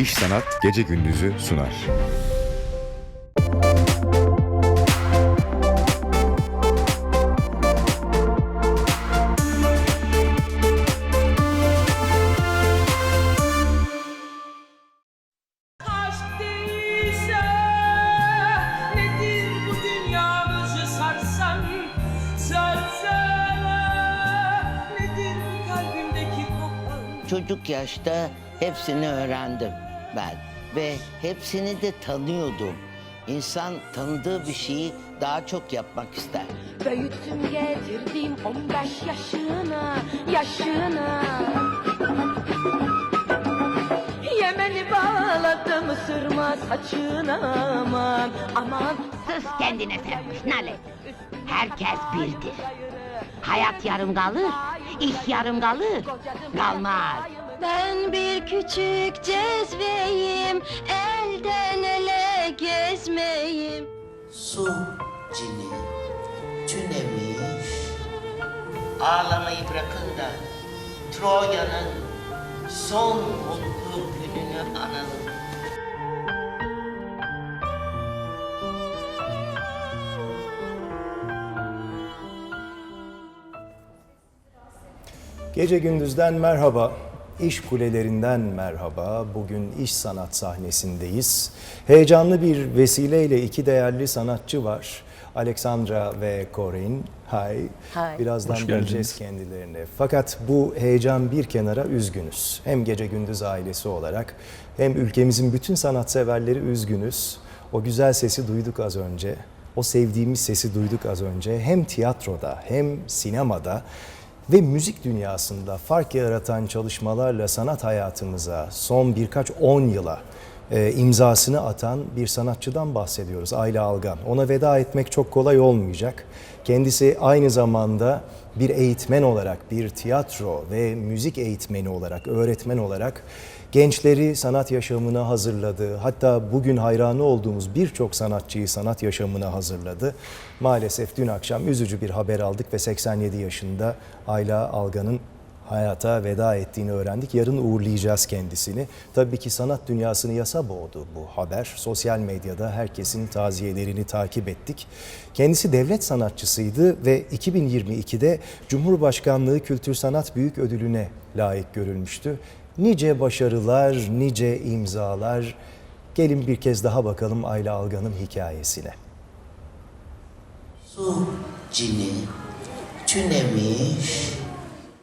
İş Sanat Gece Gündüz'ü sunar. Çocuk yaşta hepsini öğrendim ben ve hepsini de tanıyordum. İnsan tanıdığı bir şeyi daha çok yapmak ister. Büyüttüm getirdim 15 yaşına, yaşına Yemeni bağladım sırma saçına aman aman Sus kendine sevmiş Nale. Herkes birdir. Hayat yarım kalır, iş yarım kalır. Kalmaz. Ben bir küçük cezveyim Elden ele gezmeyim Su cini, tünemiş. Ağlamayı bırakın da Troya'nın son mutlu gününü analım. Gece gündüzden merhaba, iş kulelerinden merhaba. Bugün iş sanat sahnesindeyiz. Heyecanlı bir vesileyle iki değerli sanatçı var. Alexandra ve Corinne. Hay. Hay. Birazdan Hoş göreceğiz kendilerini. Fakat bu heyecan bir kenara üzgünüz. Hem gece gündüz ailesi olarak hem ülkemizin bütün sanatseverleri üzgünüz. O güzel sesi duyduk az önce. O sevdiğimiz sesi duyduk az önce. Hem tiyatroda hem sinemada ve müzik dünyasında fark yaratan çalışmalarla sanat hayatımıza son birkaç on yıla e, imzasını atan bir sanatçıdan bahsediyoruz Ayla Algan. Ona veda etmek çok kolay olmayacak. Kendisi aynı zamanda bir eğitmen olarak, bir tiyatro ve müzik eğitmeni olarak, öğretmen olarak gençleri sanat yaşamına hazırladı. Hatta bugün hayranı olduğumuz birçok sanatçıyı sanat yaşamına hazırladı. Maalesef dün akşam üzücü bir haber aldık ve 87 yaşında Ayla Algan'ın hayata veda ettiğini öğrendik. Yarın uğurlayacağız kendisini. Tabii ki sanat dünyasını yasa boğdu bu haber. Sosyal medyada herkesin taziyelerini takip ettik. Kendisi devlet sanatçısıydı ve 2022'de Cumhurbaşkanlığı Kültür Sanat Büyük Ödülü'ne layık görülmüştü. Nice başarılar, nice imzalar. Gelin bir kez daha bakalım Ayla Algan'ın hikayesine. Su cini, tünemiş.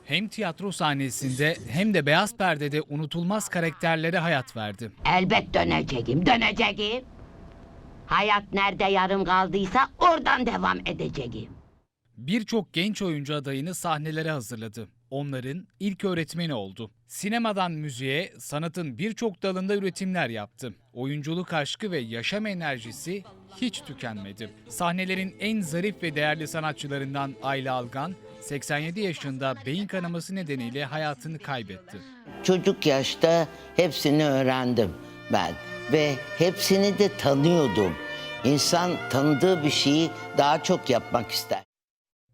Hem tiyatro sahnesinde hem de beyaz perdede unutulmaz karakterlere hayat verdi. Elbet döneceğim, döneceğim. Hayat nerede yarım kaldıysa oradan devam edeceğim. Birçok genç oyuncu adayını sahnelere hazırladı. Onların ilk öğretmeni oldu. Sinemadan müziğe, sanatın birçok dalında üretimler yaptı. Oyunculuk aşkı ve yaşam enerjisi hiç tükenmedi. Sahnelerin en zarif ve değerli sanatçılarından Ayla Algan, 87 yaşında beyin kanaması nedeniyle hayatını kaybetti. Çocuk yaşta hepsini öğrendim ben ve hepsini de tanıyordum. İnsan tanıdığı bir şeyi daha çok yapmak ister.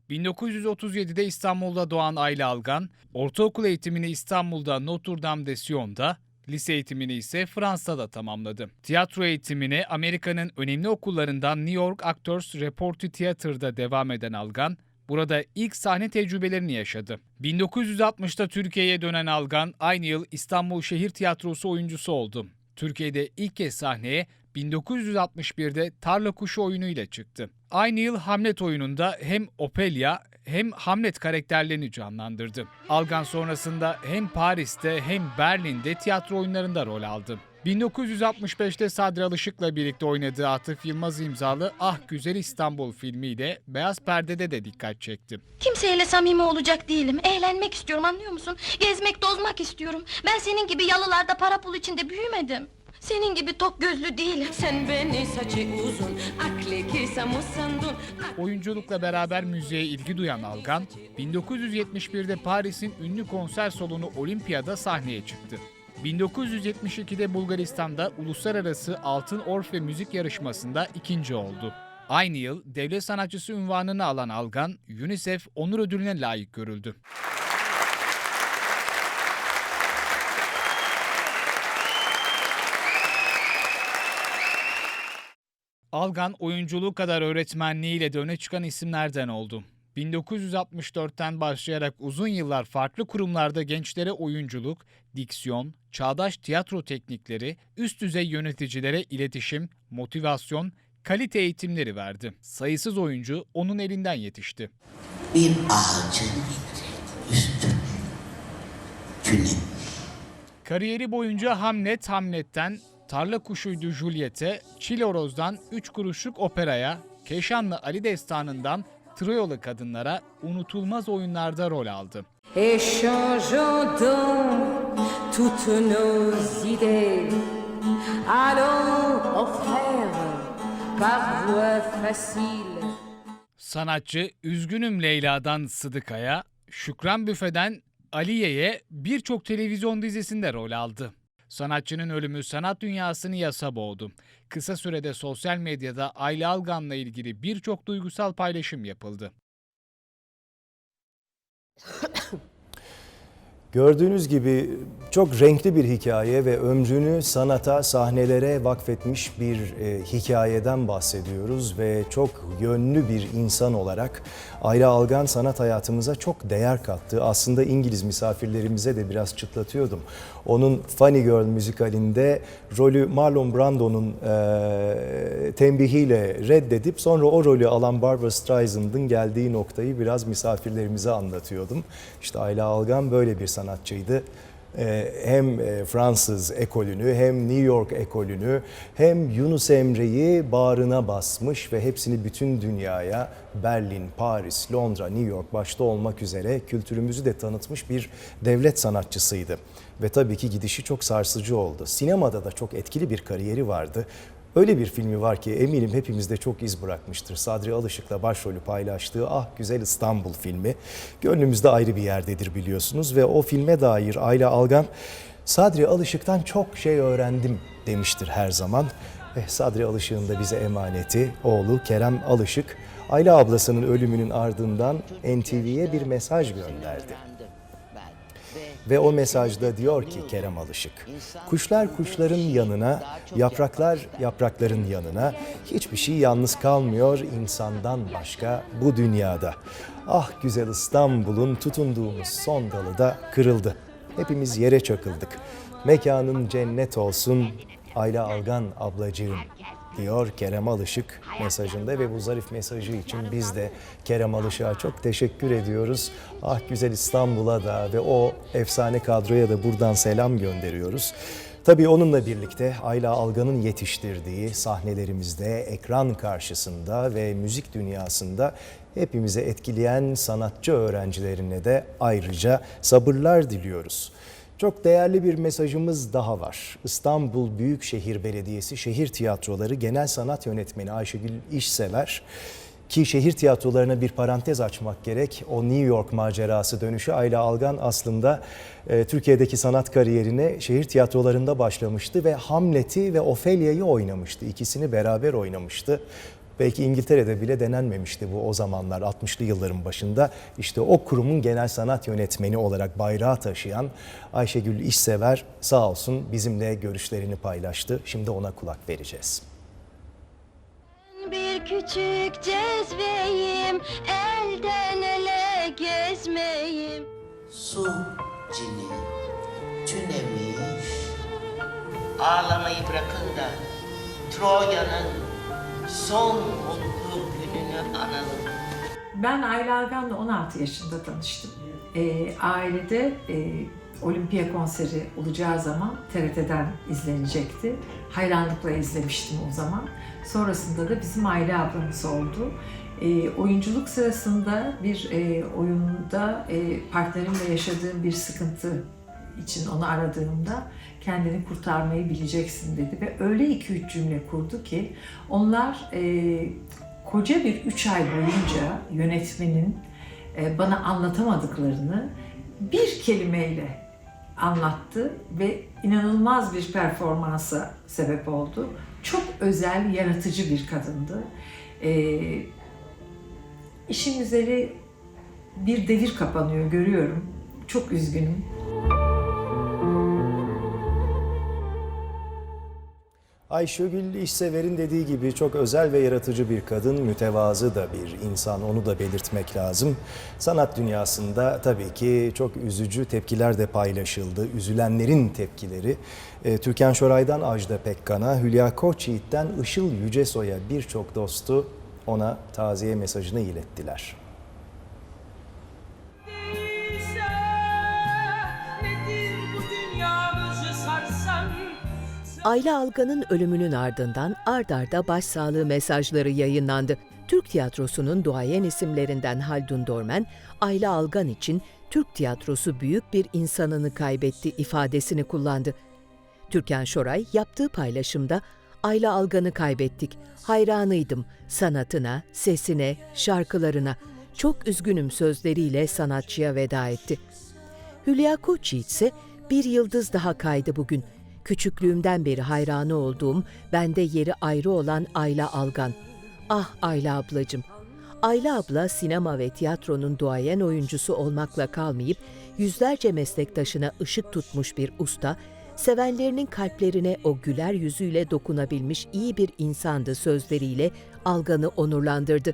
1937'de İstanbul'da doğan Ayla Algan, ortaokul eğitimini İstanbul'da Notre Dame de Sion'da, lise eğitimini ise Fransa'da tamamladı. Tiyatro eğitimine Amerika'nın önemli okullarından New York Actors Repertory Theater'da devam eden Algan, burada ilk sahne tecrübelerini yaşadı. 1960'ta Türkiye'ye dönen Algan, aynı yıl İstanbul Şehir Tiyatrosu oyuncusu oldu. Türkiye'de ilk kez sahneye 1961'de Tarla Kuşu oyunu ile çıktı. Aynı yıl Hamlet oyununda hem Ophelia hem Hamlet karakterlerini canlandırdı. Algan sonrasında hem Paris'te hem Berlin'de tiyatro oyunlarında rol aldı. 1965'te Sadri Alışık'la birlikte oynadığı Atıf Yılmaz imzalı Ah Güzel İstanbul filmiyle Beyaz Perde'de de dikkat çekti. Kimseyle samimi olacak değilim Eğlenmek istiyorum anlıyor musun? Gezmek tozmak istiyorum Ben senin gibi yalılarda para pul içinde büyümedim senin gibi tok gözlü değilim. Sen beni saçı uzun akli kisem usandun Oyunculukla beraber müziğe ilgi duyan Algan, 1971'de Paris'in ünlü konser salonu Olimpiya'da sahneye çıktı. 1972'de Bulgaristan'da uluslararası Altın Orfe müzik yarışmasında ikinci oldu. Aynı yıl devlet sanatçısı unvanını alan Algan, UNICEF onur ödülüne layık görüldü. Algan oyunculuğu kadar öğretmenliğiyle de öne çıkan isimlerden oldu. 1964'ten başlayarak uzun yıllar farklı kurumlarda gençlere oyunculuk, diksiyon, çağdaş tiyatro teknikleri, üst düzey yöneticilere iletişim, motivasyon, kalite eğitimleri verdi. Sayısız oyuncu onun elinden yetişti. Bir ağacın üstü güneş. Kariyeri boyunca Hamlet, Hamlet'ten Tarla Kuşuydu Juliet'e, Çiloroz'dan Üç Kuruşluk Opera'ya, Keşanlı Ali Destanı'ndan Troyalı Kadınlara unutulmaz oyunlarda rol aldı. Sanatçı Üzgünüm Leyla'dan Sıdıkaya, Şükran Büfe'den Aliye'ye birçok televizyon dizisinde rol aldı. Sanatçının ölümü sanat dünyasını yasa boğdu. Kısa sürede sosyal medyada Ayla Algan'la ilgili birçok duygusal paylaşım yapıldı. Gördüğünüz gibi çok renkli bir hikaye ve ömrünü sanata, sahnelere vakfetmiş bir e, hikayeden bahsediyoruz ve çok yönlü bir insan olarak Ayla Algan sanat hayatımıza çok değer kattı. Aslında İngiliz misafirlerimize de biraz çıtlatıyordum. Onun Funny Girl müzikalinde rolü Marlon Brando'nun e, tembihiyle reddedip sonra o rolü alan Barbara Streisand'ın geldiği noktayı biraz misafirlerimize anlatıyordum. İşte Ayla Algan böyle bir sanatçıydı. Ee, hem e, Fransız ekolünü hem New York ekolünü hem Yunus Emre'yi bağrına basmış ve hepsini bütün dünyaya Berlin, Paris, Londra, New York başta olmak üzere kültürümüzü de tanıtmış bir devlet sanatçısıydı. Ve tabii ki gidişi çok sarsıcı oldu. Sinemada da çok etkili bir kariyeri vardı. Öyle bir filmi var ki eminim hepimizde çok iz bırakmıştır. Sadri Alışık'la başrolü paylaştığı Ah Güzel İstanbul filmi gönlümüzde ayrı bir yerdedir biliyorsunuz ve o filme dair Ayla Algan Sadri Alışık'tan çok şey öğrendim demiştir her zaman. Ve Sadri Alışık'ın da bize emaneti oğlu Kerem Alışık Ayla ablasının ölümünün ardından NTV'ye bir mesaj gönderdi. Ve o mesajda diyor ki Kerem Alışık, kuşlar kuşların yanına, yapraklar yaprakların yanına, hiçbir şey yalnız kalmıyor insandan başka bu dünyada. Ah güzel İstanbul'un tutunduğumuz son dalı da kırıldı. Hepimiz yere çakıldık. Mekanın cennet olsun Ayla Algan ablacığım diyor Kerem Alışık mesajında ve bu zarif mesajı için biz de Kerem Alışık'a çok teşekkür ediyoruz. Ah güzel İstanbul'a da ve o efsane kadroya da buradan selam gönderiyoruz. Tabii onunla birlikte Ayla Algan'ın yetiştirdiği sahnelerimizde, ekran karşısında ve müzik dünyasında hepimize etkileyen sanatçı öğrencilerine de ayrıca sabırlar diliyoruz. Çok değerli bir mesajımız daha var. İstanbul Büyükşehir Belediyesi Şehir Tiyatroları Genel Sanat Yönetmeni Ayşegül İşsever ki şehir tiyatrolarına bir parantez açmak gerek. O New York macerası dönüşü Ayla Algan aslında e, Türkiye'deki sanat kariyerine şehir tiyatrolarında başlamıştı ve Hamlet'i ve Ophelia'yı oynamıştı. İkisini beraber oynamıştı. Belki İngiltere'de bile denenmemişti bu o zamanlar 60'lı yılların başında. İşte o kurumun genel sanat yönetmeni olarak bayrağı taşıyan Ayşegül İşsever sağ olsun bizimle görüşlerini paylaştı. Şimdi ona kulak vereceğiz. Bir küçük cezveyim, elden ele gezmeyim. Su cini tünemiş. Ağlamayı bırakın da Troya'nın son mutlu gününü analım. Ben Ayla Algan'la 16 yaşında tanıştım. Ee, ailede e, olimpiya konseri olacağı zaman TRT'den izlenecekti. Hayranlıkla izlemiştim o zaman. Sonrasında da bizim aile ablamız oldu. E, oyunculuk sırasında bir e, oyunda e, partnerimle yaşadığım bir sıkıntı için onu aradığımda kendini kurtarmayı bileceksin dedi ve öyle iki üç cümle kurdu ki onlar e, koca bir üç ay boyunca yönetmenin e, bana anlatamadıklarını bir kelimeyle anlattı ve inanılmaz bir performansa sebep oldu. Çok özel, yaratıcı bir kadındı. E, işin üzeri bir devir kapanıyor görüyorum. Çok üzgünüm. Ayşegül İşsever'in dediği gibi çok özel ve yaratıcı bir kadın, mütevazı da bir insan onu da belirtmek lazım. Sanat dünyasında tabii ki çok üzücü tepkiler de paylaşıldı. Üzülenlerin tepkileri. E, Türkan Şoray'dan Ajda Pekkan'a, Hülya Koçyiğit'ten Işıl Yücesoy'a birçok dostu ona taziye mesajını ilettiler. Ayla Algan'ın ölümünün ardından ard arda başsağlığı mesajları yayınlandı. Türk tiyatrosunun duayen isimlerinden Haldun Dormen, Ayla Algan için Türk tiyatrosu büyük bir insanını kaybetti ifadesini kullandı. Türkan Şoray yaptığı paylaşımda Ayla Algan'ı kaybettik. Hayranıydım sanatına, sesine, şarkılarına. Çok üzgünüm sözleriyle sanatçıya veda etti. Hülya Koçyiğit ise bir yıldız daha kaydı bugün. Küçüklüğümden beri hayranı olduğum, bende yeri ayrı olan Ayla Algan. Ah Ayla ablacım. Ayla abla sinema ve tiyatronun duayen oyuncusu olmakla kalmayıp yüzlerce meslektaşına ışık tutmuş bir usta, sevenlerinin kalplerine o güler yüzüyle dokunabilmiş iyi bir insandı sözleriyle Algan'ı onurlandırdı.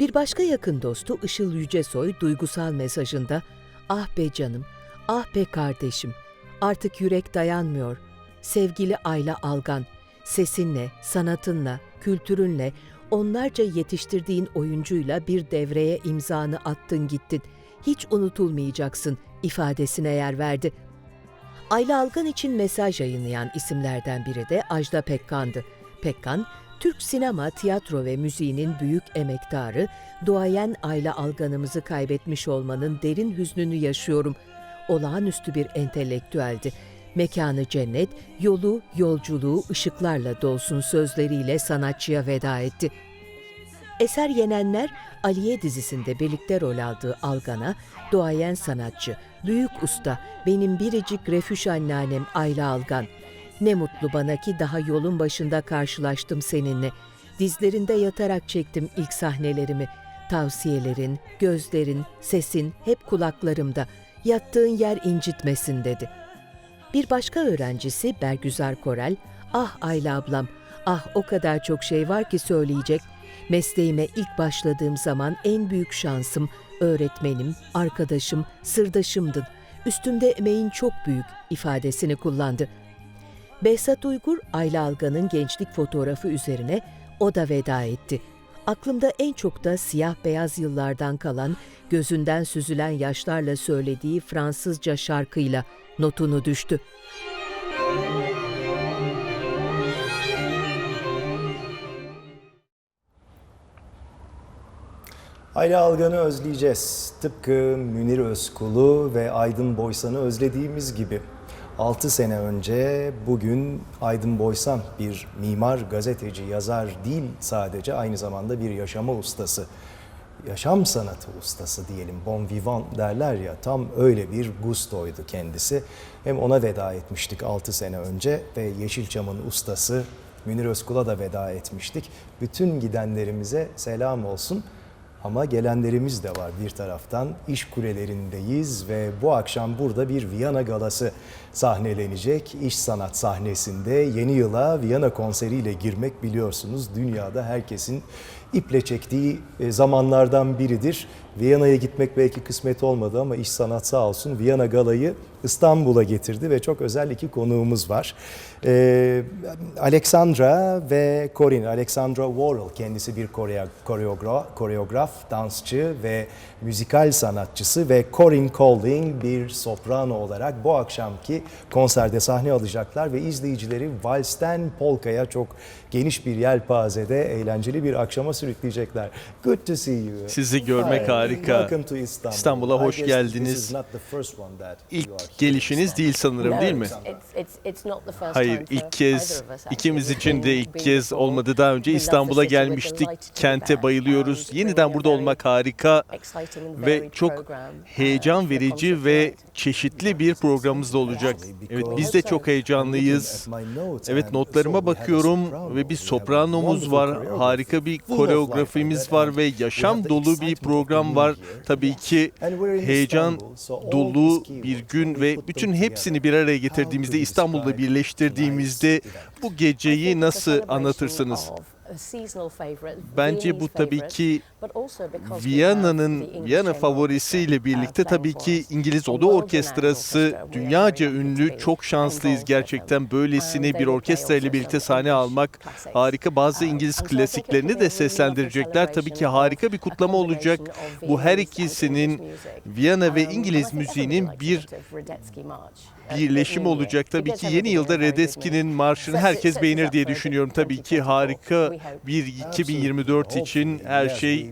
Bir başka yakın dostu Işıl Yücesoy duygusal mesajında "Ah be canım, ah be kardeşim, artık yürek dayanmıyor. Sevgili Ayla Algan, sesinle, sanatınla, kültürünle, onlarca yetiştirdiğin oyuncuyla bir devreye imzanı attın gittin. Hiç unutulmayacaksın." ifadesine yer verdi. Ayla Algan için mesaj yayınlayan isimlerden biri de Ajda Pekkan'dı. Pekkan, Türk sinema, tiyatro ve müziğinin büyük emektarı, duayen Ayla Algan'ımızı kaybetmiş olmanın derin hüznünü yaşıyorum. Olağanüstü bir entelektüeldi. Mekanı cennet, yolu, yolculuğu ışıklarla dolsun sözleriyle sanatçıya veda etti. Eser Yenenler, Aliye dizisinde birlikte rol aldığı Algan'a, duayen sanatçı, büyük usta, benim biricik refüj anneannem Ayla Algan. Ne mutlu bana ki daha yolun başında karşılaştım seninle. Dizlerinde yatarak çektim ilk sahnelerimi. Tavsiyelerin, gözlerin, sesin hep kulaklarımda. Yattığın yer incitmesin dedi. Bir başka öğrencisi Bergüzar Korel, ah Ayla ablam, ah o kadar çok şey var ki söyleyecek. Mesleğime ilk başladığım zaman en büyük şansım öğretmenim, arkadaşım, sırdaşımdın. Üstümde emeğin çok büyük ifadesini kullandı. Behzat Uygur, Ayla Algan'ın gençlik fotoğrafı üzerine o da veda etti. Aklımda en çok da siyah beyaz yıllardan kalan, gözünden süzülen yaşlarla söylediği Fransızca şarkıyla notunu düştü. Ayla Algan'ı özleyeceğiz. Tıpkı Münir Özkul'u ve Aydın Boysan'ı özlediğimiz gibi. 6 sene önce bugün Aydın Boysan bir mimar, gazeteci, yazar değil sadece aynı zamanda bir yaşama ustası. Yaşam sanatı ustası diyelim, bon vivant derler ya tam öyle bir gustoydu kendisi. Hem ona veda etmiştik 6 sene önce ve Yeşilçam'ın ustası Münir Özkul'a da veda etmiştik. Bütün gidenlerimize selam olsun. Ama gelenlerimiz de var bir taraftan. İş kulelerindeyiz ve bu akşam burada bir Viyana galası sahnelenecek. İş sanat sahnesinde yeni yıla Viyana konseriyle girmek biliyorsunuz dünyada herkesin iple çektiği e, zamanlardan biridir. Viyana'ya gitmek belki kısmet olmadı ama iş sanat sağ olsun Viyana galayı İstanbul'a getirdi ve çok özel iki konuğumuz var. Ee, Alexandra ve Corinne. Alexandra Worrell kendisi bir koreo- koreograf, koreograf, dansçı ve müzikal sanatçısı ve Corinne Colding bir soprano olarak bu akşamki konserde sahne alacaklar ve izleyicileri valsten polkaya çok geniş bir yelpazede eğlenceli bir akşama sürükleyecekler. Good to see you. Sizi görmek Hi, harika. Welcome to Istanbul. İstanbul'a hoş geldiniz. İlk gelişiniz değil sanırım değil mi? Hayır, ilk kez ikimiz için de ilk kez olmadı. Daha önce İstanbul'a gelmiştik. Kente bayılıyoruz. Yeniden burada olmak harika ve çok heyecan verici ve çeşitli bir programımız da olacak. Evet, biz de çok heyecanlıyız. Evet, notlarıma bakıyorum ve bir sopranomuz var. Harika bir koreografimiz var ve yaşam dolu bir program var. Tabii ki heyecan dolu bir gün ve bütün hepsini bir araya getirdiğimizde İstanbul'da birleştirdiğimizde bu geceyi nasıl anlatırsınız? Bence bu tabii ki Viyana'nın Viyana favorisiyle birlikte tabii ki İngiliz Oda Orkestrası dünyaca ünlü çok şanslıyız gerçekten. Böylesine bir orkestra ile birlikte sahne almak harika. Bazı İngiliz klasiklerini de seslendirecekler. Tabii ki harika bir kutlama olacak. bu her ikisinin Viyana ve İngiliz müziğinin bir birleşim olacak. Tabii ki yeni yılda Radetzky'nin marşını herkes beğenir diye düşünüyorum. Tabii ki harika bir 2024 için her şey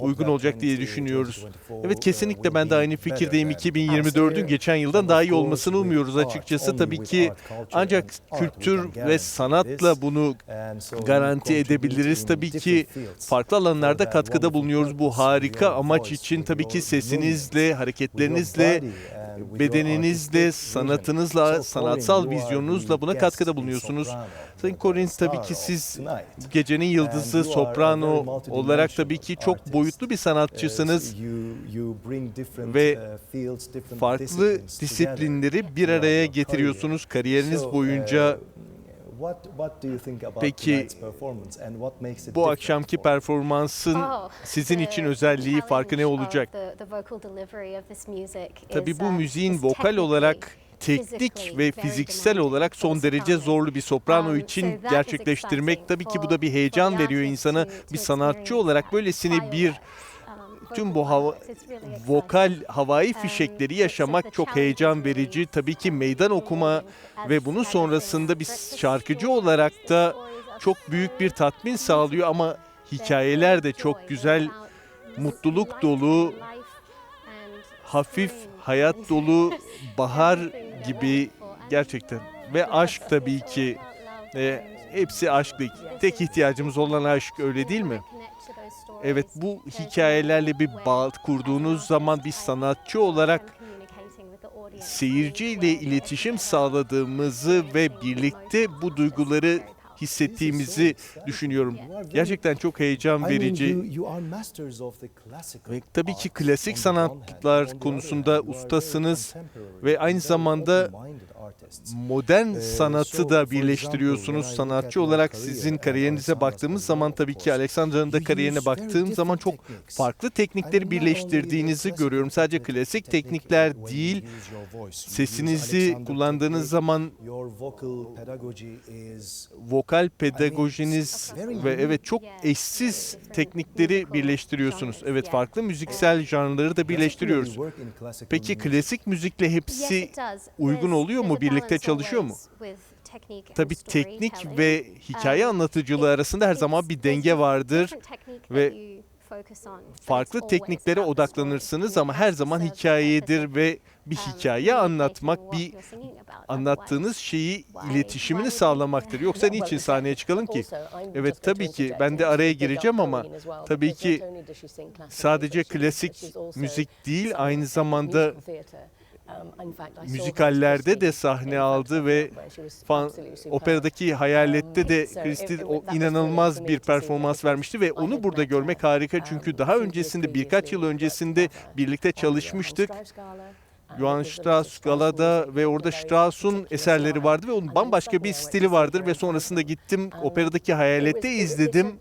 uygun olacak diye düşünüyoruz. Evet kesinlikle ben de aynı fikirdeyim. 2024'ün geçen yıldan daha iyi olmasını umuyoruz açıkçası. Tabii ki ancak kültür ve sanatla bunu garanti edebiliriz. Tabii ki farklı alanlarda katkıda bulunuyoruz bu harika amaç için. Tabii ki sesinizle, hareketlerinizle, bedeninizle, sanatınızla, sanatsal vizyonunuzla buna katkıda bulunuyorsunuz. Sayın Corin tabii ki siz gecenin yıldızı, soprano olarak tabii ki çok boyutlu bir sanatçısınız ve farklı disiplinleri bir araya getiriyorsunuz kariyeriniz boyunca. Peki bu akşamki performansın sizin için özelliği, farkı ne olacak? Tabii bu müziğin vokal olarak teknik ve fiziksel olarak son derece zorlu bir soprano için gerçekleştirmek tabii ki bu da bir heyecan veriyor insana. Bir sanatçı olarak böylesine bir tüm bu hava, vokal havai fişekleri yaşamak çok heyecan verici. Tabii ki meydan okuma ve bunun sonrasında bir şarkıcı olarak da çok büyük bir tatmin sağlıyor ama hikayeler de çok güzel, mutluluk dolu, hafif hayat dolu, bahar gibi gerçekten ve aşk tabii ki e, hepsi aşklı. Tek ihtiyacımız olan aşk öyle değil mi? Evet bu hikayelerle bir bağ kurduğunuz zaman bir sanatçı olarak seyirciyle iletişim sağladığımızı ve birlikte bu duyguları hissettiğimizi düşünüyorum. Gerçekten çok heyecan verici. Ve tabii ki klasik sanatlar konusunda ustasınız ve aynı zamanda modern sanatı da birleştiriyorsunuz. Sanatçı olarak sizin kariyerinize baktığımız zaman tabii ki Alexandra'nın da kariyerine baktığım zaman çok farklı teknikleri birleştirdiğinizi görüyorum. Sadece klasik teknikler değil, sesinizi kullandığınız zaman vokal pedagojiniz ve evet çok eşsiz teknikleri birleştiriyorsunuz. Evet farklı müziksel janrları da birleştiriyoruz. Peki klasik müzikle hepsi uygun oluyor mu? Birlikte çalışıyor mu? Tabii teknik ve hikaye anlatıcılığı arasında her zaman bir denge vardır ve farklı tekniklere odaklanırsınız ama her zaman hikayedir ve bir hikaye anlatmak, bir anlattığınız şeyi iletişimini sağlamaktır. Yoksa niçin sahneye çıkalım ki? Evet tabii ki ben de araya gireceğim ama tabii ki sadece klasik müzik değil aynı zamanda müzikallerde de sahne aldı ve fan, operadaki Hayalet'te de Christie o inanılmaz bir performans vermişti ve onu burada görmek harika. Çünkü daha öncesinde birkaç yıl öncesinde birlikte çalışmıştık. Johann Strauss Gala'da ve orada Strauss'un eserleri vardı ve onun bambaşka bir stili vardır ve sonrasında gittim operadaki Hayalette izledim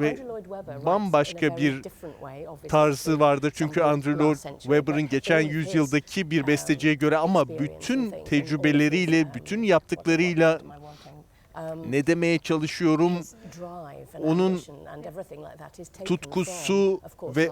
ve bambaşka bir tarzı vardır. Çünkü Andrew Lloyd Webber'ın geçen yüzyıldaki bir besteciye göre ama bütün tecrübeleriyle, bütün yaptıklarıyla ne demeye çalışıyorum? Onun tutkusu ve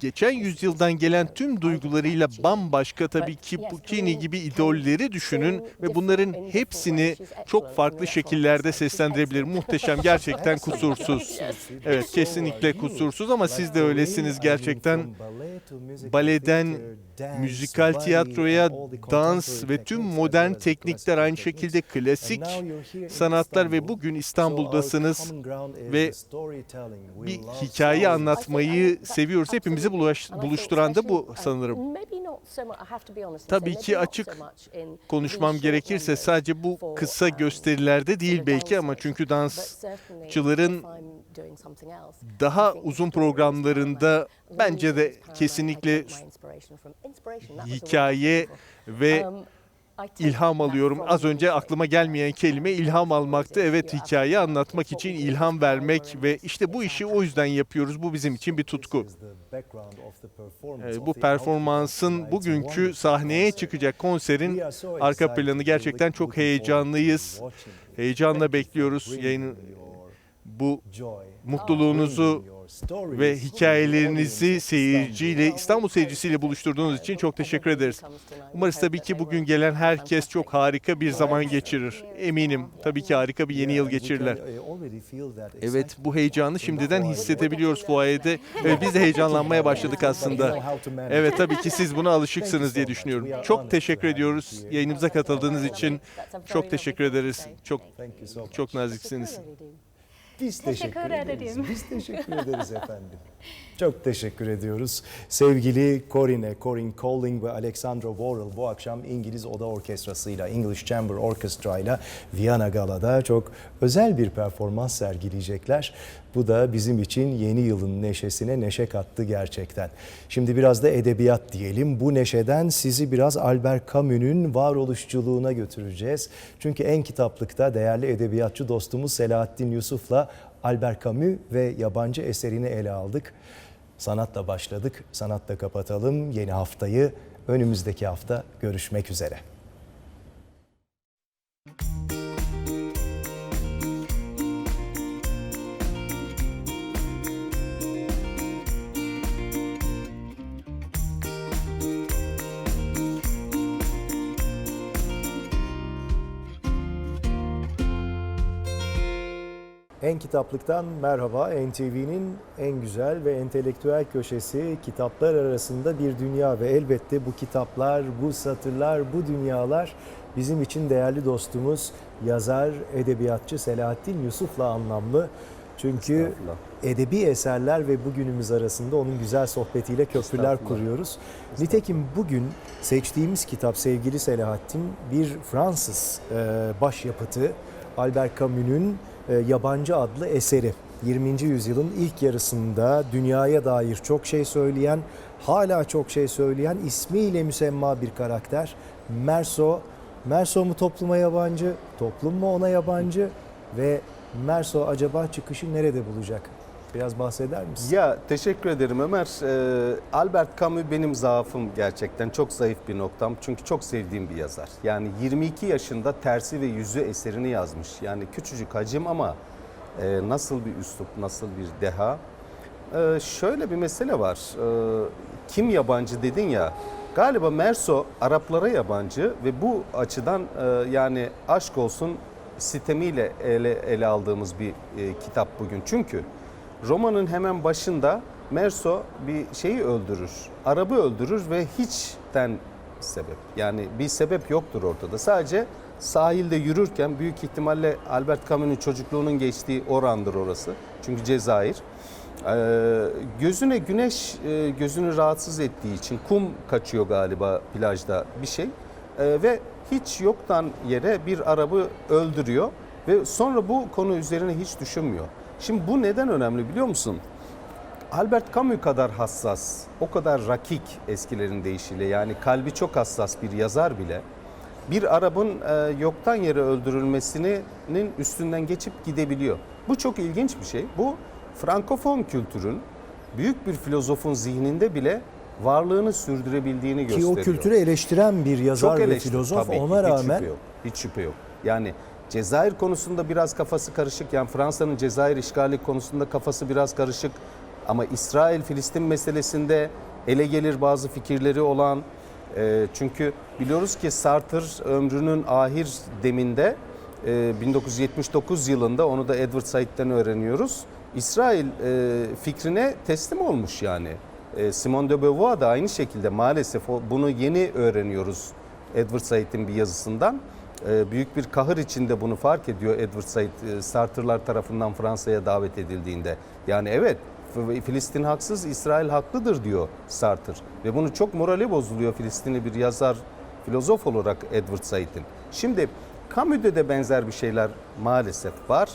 geçen yüzyıldan gelen tüm duygularıyla bambaşka tabii ki Puccini gibi idolleri düşünün ve bunların hepsini çok farklı şekillerde seslendirebilir. Muhteşem, gerçekten kusursuz. Evet, kesinlikle kusursuz ama siz de öylesiniz gerçekten. Baleden müzikal tiyatroya, dans ve tüm modern teknikler aynı şekilde klasik sanatlar ve bugün İstanbul'dasınız ve bir hikaye anlatmayı seviyoruz. Hepimizi buluşturan da bu sanırım. Tabii ki açık konuşmam gerekirse sadece bu kısa gösterilerde değil belki ama çünkü dansçıların daha uzun programlarında bence de kesinlikle hikaye ve ilham alıyorum. Az önce aklıma gelmeyen kelime ilham almaktı. Evet hikaye anlatmak için ilham vermek ve işte bu işi o yüzden yapıyoruz. Bu bizim için bir tutku. Ee, Bu performansın bugünkü sahneye çıkacak konserin arka planı gerçekten çok heyecanlıyız. Heyecanla bekliyoruz yayını bu mutluluğunuzu ve hikayelerinizi seyirciyle, İstanbul seyircisiyle buluşturduğunuz için çok teşekkür ederiz. Umarız tabii ki bugün gelen herkes çok harika bir zaman geçirir. Eminim tabii ki harika bir yeni yıl geçirirler. Evet bu heyecanı şimdiden hissedebiliyoruz fuayede. Evet, biz de heyecanlanmaya başladık aslında. Evet tabii ki siz buna alışıksınız diye düşünüyorum. Çok teşekkür ediyoruz yayınımıza katıldığınız için. Çok teşekkür ederiz. Çok çok naziksiniz. Biz teşekkür, ederiz. Biz teşekkür ederiz efendim. Çok teşekkür ediyoruz. Sevgili Corinne, Corinne Colling ve Alexandra Worrell bu akşam İngiliz Oda Orkestrası'yla, English Chamber Orchestra ile Viyana Gala'da çok özel bir performans sergileyecekler. Bu da bizim için yeni yılın neşesine neşe kattı gerçekten. Şimdi biraz da edebiyat diyelim. Bu neşeden sizi biraz Albert Camus'un varoluşçuluğuna götüreceğiz. Çünkü en kitaplıkta değerli edebiyatçı dostumuz Selahattin Yusuf'la Albert Camus ve yabancı eserini ele aldık. Sanatla başladık, sanatla kapatalım. Yeni haftayı önümüzdeki hafta görüşmek üzere. En Kitaplık'tan merhaba. NTV'nin en güzel ve entelektüel köşesi kitaplar arasında bir dünya ve elbette bu kitaplar, bu satırlar, bu dünyalar bizim için değerli dostumuz yazar, edebiyatçı Selahattin Yusuf'la anlamlı. Çünkü edebi eserler ve bugünümüz arasında onun güzel sohbetiyle köprüler kuruyoruz. Nitekim bugün seçtiğimiz kitap sevgili Selahattin bir Fransız başyapıtı Albert Camus'un Yabancı adlı eseri. 20. yüzyılın ilk yarısında dünyaya dair çok şey söyleyen, hala çok şey söyleyen ismiyle müsemma bir karakter. Merso, Merso mu topluma yabancı, toplum mu ona yabancı ve Merso acaba çıkışı nerede bulacak? Biraz bahseder misin? Ya teşekkür ederim Ömer. Ee, Albert Camus benim zaafım gerçekten. Çok zayıf bir noktam. Çünkü çok sevdiğim bir yazar. Yani 22 yaşında Tersi ve Yüzü eserini yazmış. Yani küçücük hacim ama e, nasıl bir üslup, nasıl bir deha. Ee, şöyle bir mesele var. Ee, kim yabancı dedin ya. Galiba Merso Araplara yabancı ve bu açıdan e, yani aşk olsun sitemiyle ele, ele aldığımız bir e, kitap bugün. Çünkü romanın hemen başında Merso bir şeyi öldürür. Arabı öldürür ve hiçten sebep. Yani bir sebep yoktur ortada. Sadece sahilde yürürken büyük ihtimalle Albert Camus'un çocukluğunun geçtiği orandır orası. Çünkü Cezayir. Ee, gözüne güneş e, gözünü rahatsız ettiği için kum kaçıyor galiba plajda bir şey. Ee, ve hiç yoktan yere bir arabı öldürüyor ve sonra bu konu üzerine hiç düşünmüyor. Şimdi bu neden önemli biliyor musun? Albert Camus kadar hassas, o kadar rakik eskilerin deyişiyle yani kalbi çok hassas bir yazar bile bir arabın e, yoktan yere öldürülmesinin üstünden geçip gidebiliyor. Bu çok ilginç bir şey. Bu Frankofon kültürün büyük bir filozofun zihninde bile varlığını sürdürebildiğini Ki gösteriyor. o kültürü eleştiren bir yazar ve filozof tabii ki, ona hiç rağmen şüphe yok, hiç şüphe yok. Yani Cezayir konusunda biraz kafası karışık. Yani Fransa'nın Cezayir işgali konusunda kafası biraz karışık. Ama İsrail-Filistin meselesinde ele gelir bazı fikirleri olan. e, çünkü biliyoruz ki Sartre ömrünün ahir deminde e, 1979 yılında onu da Edward Said'den öğreniyoruz. İsrail e, fikrine teslim olmuş yani. E, Simone de Beauvoir da aynı şekilde maalesef bunu yeni öğreniyoruz Edward Said'in bir yazısından. E, büyük bir kahır içinde bunu fark ediyor Edward Said e, Sartre'lar tarafından Fransa'ya davet edildiğinde. Yani evet Filistin haksız, İsrail haklıdır diyor Sartre. Ve bunu çok morali bozuluyor Filistinli bir yazar, filozof olarak Edward Said'in. Şimdi Camus'de de benzer bir şeyler maalesef var.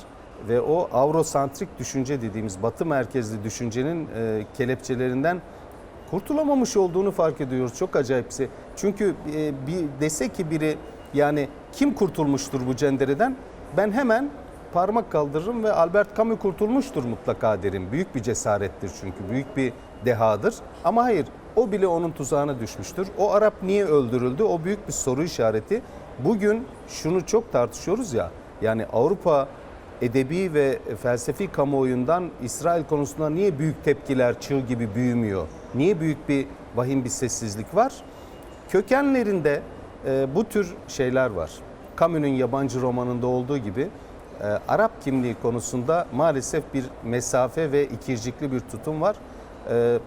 ve o Avrosantrik düşünce dediğimiz Batı merkezli düşüncenin e, kelepçelerinden kurtulamamış olduğunu fark ediyoruz. Çok acayip bir şey. Çünkü e, bir dese ki biri yani kim kurtulmuştur bu cendereden? Ben hemen parmak kaldırırım ve Albert Camus kurtulmuştur mutlaka derim. Büyük bir cesarettir çünkü. Büyük bir dehadır. Ama hayır o bile onun tuzağına düşmüştür. O Arap niye öldürüldü? O büyük bir soru işareti. Bugün şunu çok tartışıyoruz ya. Yani Avrupa edebi ve felsefi kamuoyundan İsrail konusunda niye büyük tepkiler çığ gibi büyümüyor? Niye büyük bir vahim bir sessizlik var? Kökenlerinde e, bu tür şeyler var. Camus'un yabancı romanında olduğu gibi e, Arap kimliği konusunda maalesef bir mesafe ve ikircikli bir tutum var. E,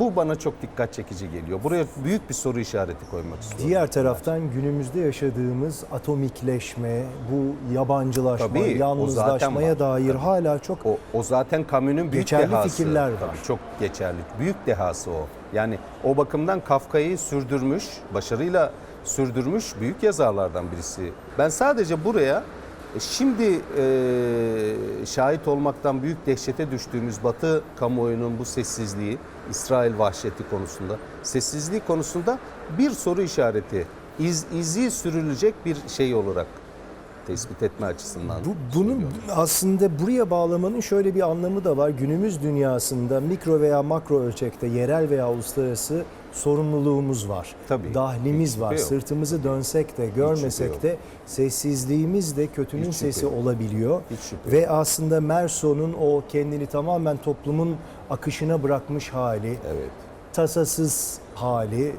bu bana çok dikkat çekici geliyor. Buraya büyük bir soru işareti koymak istiyorum. Diğer taraftan günümüzde yaşadığımız atomikleşme, bu yabancılaşma, Tabii, yalnızlaşmaya dair Tabii. hala çok O, o zaten Camus'un büyük Geçerli dehası. fikirler var. Tabii, çok geçerli. Büyük dehası o. Yani o bakımdan Kafka'yı sürdürmüş, başarıyla sürdürmüş büyük yazarlardan birisi. Ben sadece buraya e, şimdi e, şahit olmaktan büyük dehşete düştüğümüz Batı kamuoyunun bu sessizliği, İsrail vahşeti konusunda, sessizliği konusunda bir soru işareti, iz, izi sürülecek bir şey olarak tespit etme açısından. Bu, bunu söylüyorum. aslında buraya bağlamanın şöyle bir anlamı da var. Günümüz dünyasında mikro veya makro ölçekte yerel veya uluslararası sorumluluğumuz var. Tabii, Dahlimiz var. şüphe yok. Sırtımızı dönsek de görmesek yok. de sessizliğimiz de kötünün Hiç sesi yok. olabiliyor. Hiç Ve aslında Merson'un o kendini tamamen toplumun akışına bırakmış hali, Evet. tasasız hali e,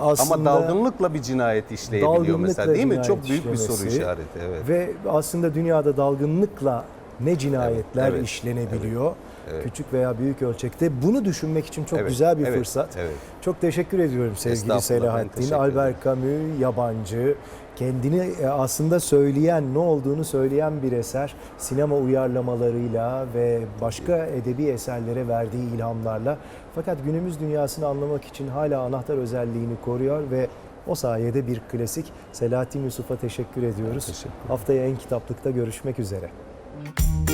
aslında Ama dalgınlıkla bir cinayet işleyebiliyor mesela değil mi? Çok büyük bir soru işareti. Evet. Ve aslında dünyada dalgınlıkla ne cinayetler Evet, evet, işlenebiliyor. evet. Küçük veya büyük ölçekte bunu düşünmek için çok Evet, güzel bir evet, fırsat. evet. Çok teşekkür ediyorum sevgili Selahattin. Albert Camus yabancı, kendini e, aslında söyleyen, ne olduğunu söyleyen bir eser. Sinema uyarlamalarıyla ve başka edebi eserlere verdiği ilhamlarla. Fakat günümüz dünyasını anlamak için hala anahtar özelliğini koruyor ve o sayede bir klasik. Selahattin Yusuf'a teşekkür ediyoruz. teşekkür. Haftaya en kitaplıkta görüşmek üzere. İş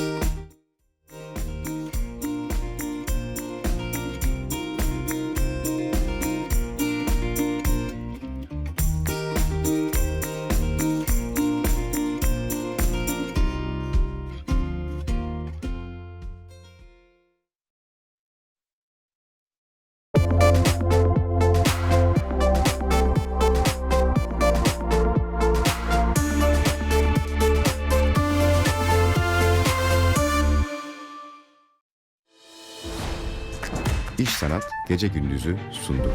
Gece Gündüz'ü sundu.